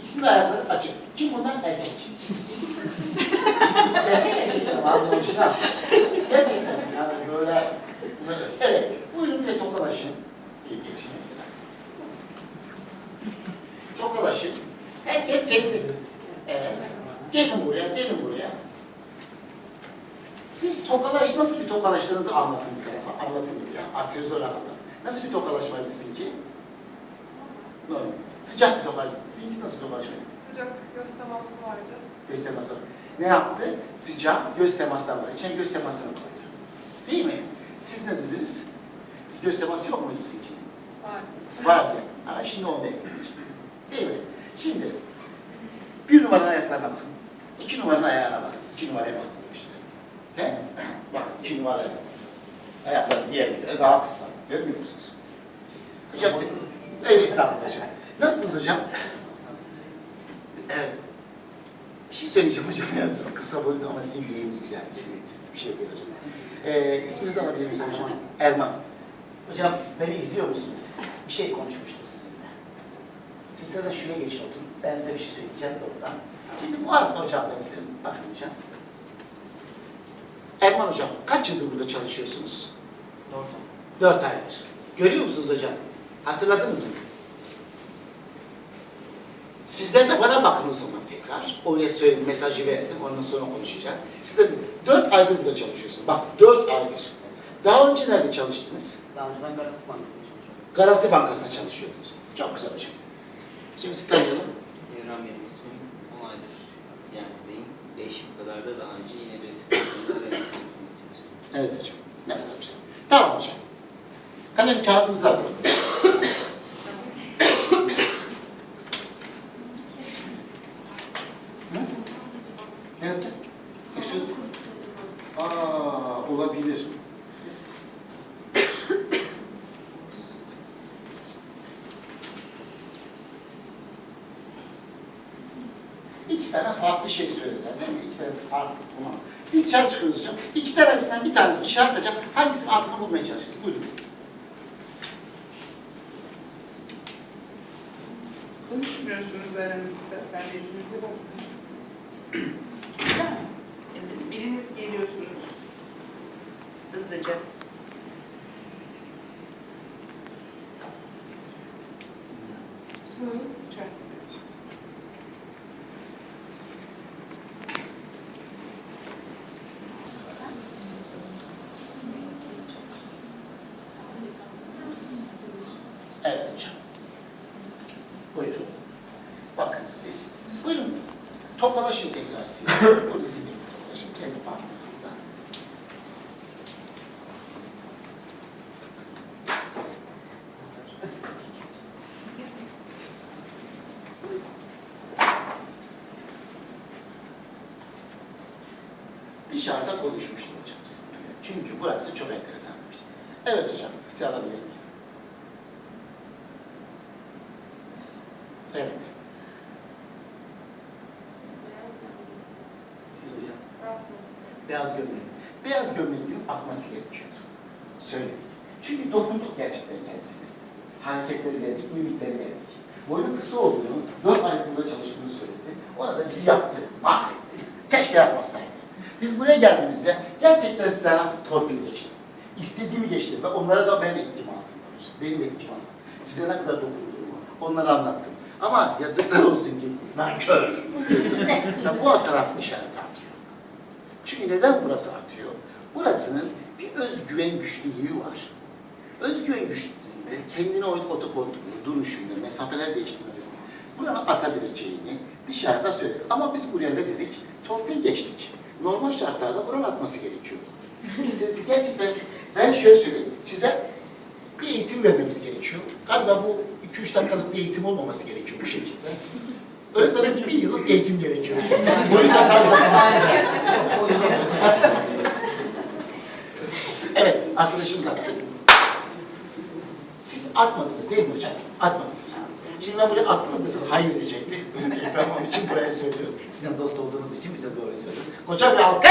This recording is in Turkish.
İkisinin ayakları açık. Kim bunlar? Erkek. Gerçek erkekler orijinal. Gerçekten yani böyle. Evet. Buyurun bir de tokalaşın. İyi geçin. Tokalaşın. Herkes kendi. Evet. Gelin buraya, gelin buraya. Siz tokalaş, nasıl bir tokalaştığınızı anlatın bir tarafa. Anlatın ya. Asyozör anlatın. Nasıl bir tokalaşmaydı sizinki? Normal. Sıcak bir tokalaşma. Sizinki nasıl tokalaşmaydı? Sıcak göz teması vardı. Göz teması. Ne yaptı? Sıcak göz temasları var. İçine göz temasını koydu. Değil mi? Siz ne dediniz? Göz teması yok muydu sizinki? Var. Vardı. Ha, şimdi onu ekledik. Değil mi? Şimdi bir numaranın ayaklarına bakın. İki numaranın ayağına bakın. İki numaraya bakın işte. He? Bak iki numaraya bakın. Ayakları diğerlerine daha kısa. Görmüyor musunuz? Hocam öyle hocam. Nasılsınız hocam? Evet. Bir şey söyleyeceğim hocam. Yani siz kısa boylu ama sizin yüreğiniz güzel. Bir şey değil hocam. Ee, isminizi alabilir miyiz hocam? Erman. Hocam beni izliyor musunuz siz? Bir şey konuşmuştuk sizinle. Siz de şuraya geçin oturun. Ben size bir şey söyleyeceğim doğrudan. Şimdi bu arada hocam da bizim. Bakın hocam. Erman hocam kaç yıldır burada çalışıyorsunuz? Dört aydır. Görüyor musunuz hocam? Hatırladınız mı? Sizler de bana bakın o zaman tekrar. Oraya söyledim, mesajı verdim. Ondan sonra konuşacağız. Siz de dört aydır burada çalışıyorsunuz. Bak dört aydır. Daha önce nerede çalıştınız? Daha önce ben Garanti Bankası'nda çalışıyorum. Garanti Bankası'nda çalışıyordunuz. Çok güzel hocam. Şimdi sizi tanıyalım. Evren benim ismim. 10 aydır Yant'tayım. 5 yıl kadar da daha önce yine bir sıkıntıda ve meslek çalıştım. Evet hocam. Ne kadar güzel. Tamam hocam. Kalem kağıdımızı alalım. Ne yaptı? Yusuf. Aa, olabilir. İki tane farklı şey söylediler değil mi? İki tanesi farklı. Tamam. Bir dışarı çıkıyoruz hocam. İki tanesinden bir tanesi işaret edeceğim. Hangisinin altını bulmaya çalışacağız? Buyurun. Konuşmuyorsunuz aranızda. Ben de yüzünüze bakıyorum. Geliyorsunuz. Hızlıca. Evet hocam. Buyurun. Bakın siz. Buyurun. Tokalaşın tekrar siz. Buyurun siz de tokalaşın kendi parmağınızdan. Dışarıda hocam sizinle. Çünkü burası çok enteresan bir şey. Evet hocam, size alabilir miyim? Evet. Siz hocam. Beyaz gömlek. Beyaz gömleğin akması gerekiyordu. Söyledik. Çünkü dokunduk gerçekten kendisine. Hareketleri verdik, mimikleri verdik. Boyunun kısa olduğunu, dört ay burada çalıştığını söyledi. Orada bizi yaktı, mahvetti. Keşke yapmasaydı. Biz buraya geldiğimizde gerçekten sana torpil geçti. İstediğimi geçti ve onlara da ben etkim altındadır. Benim etkim altında. Size ne kadar dokunduğumu, onları anlattım. Ama yazıklar olsun ki nankör diyorsun. ya bu taraf işaret atıyor. Çünkü neden burası atıyor? Burasının bir özgüven güçlülüğü var. Özgüven güçlülüğünde kendine ait otokontrolü, duruşunu, mesafeler değiştirmesini, buranı atabileceğini dışarıda söyledik. Ama biz buraya ne dedik? Torpil geçtik. Normal şartlarda buranın atması gerekiyor. Sizi gerçekten, ben şöyle söyleyeyim, size bir eğitim vermemiz gerekiyor. Galiba bu 2-3 dakikalık bir eğitim olmaması gerekiyor bu şekilde. Öyle sana bir, yıllık bir eğitim gerekiyor. Boyun kasar Evet, arkadaşımız attı. Siz atmadınız değil mi hocam? Atmadınız. Şimdi buraya attınız desem hayır diyecekti. tamam için buraya söylüyoruz. Sizin dost olduğunuz için bize doğru söylüyoruz. Koca bir alkış!